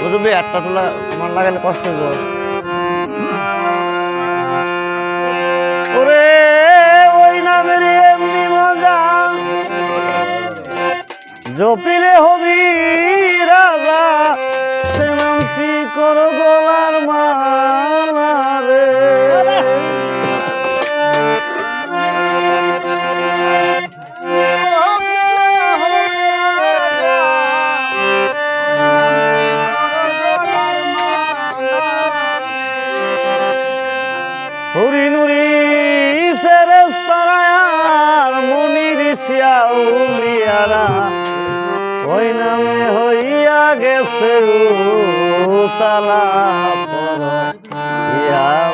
বুঝবি একটা মন লাগালে কষ্ট হইব। ওরে জপিলে হবি রাজা সে কি করো গলার গেছে তালা পর ইয়া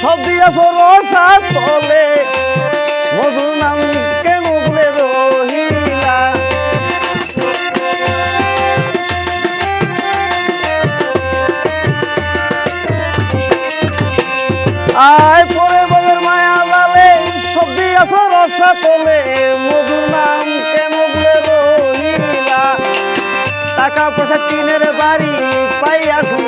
সব দিয়াছ রসা তলে মধুর নাম কেন বলে রহিলা। পরে ববের মায়া জালে সব দিয়াছ রসা তলে মধুর নাম কেন বলে রহিলা। টাকা পয়সা টিনের বাড়ি পাইয়া সুন্দর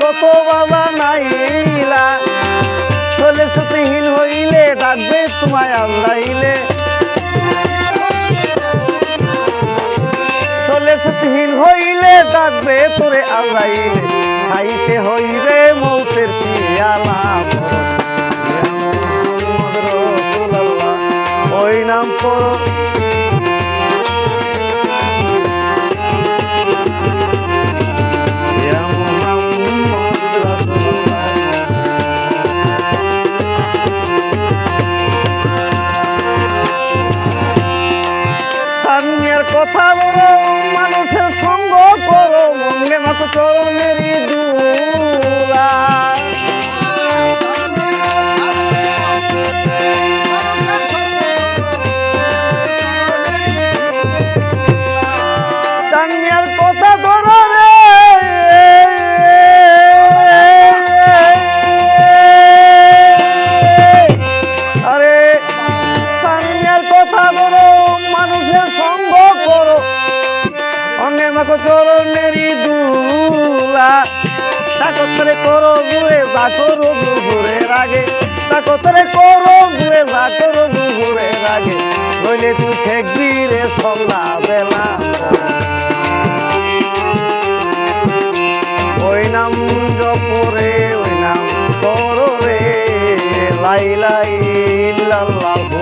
কত বাবা নাইলা। চলে সতীহীন হইলে ডাকবে তোমায় আমরাইলে চলে সতীহীন হইলে ডাকবে তোরে আমরাইলে খাইতে হইবে মৌতের পিয়ালা ওই নাম পড়ো। অঙ্গে মাখো দুলা। তাকতরে করো ঘুরে যা করো ঘুরে রাগে। তাকতরে করো ঘুরে যা করো ঘুরে রাগে। নইলে তুই ঠেকবি রে সন্ধ্যা বেলা ওই নাম জপরে, ওই নাম করো রে। লাই লাই লাল্লাহু।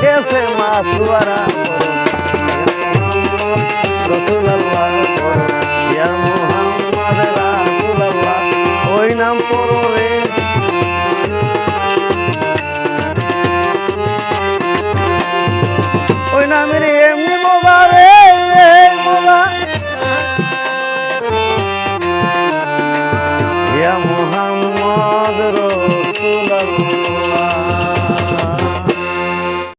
গেছে মাতুয়ারা রসুলাল্লাহ ইয়া মোহাম্মদ রাসুলাল্লাহ ওই নাম পড়ো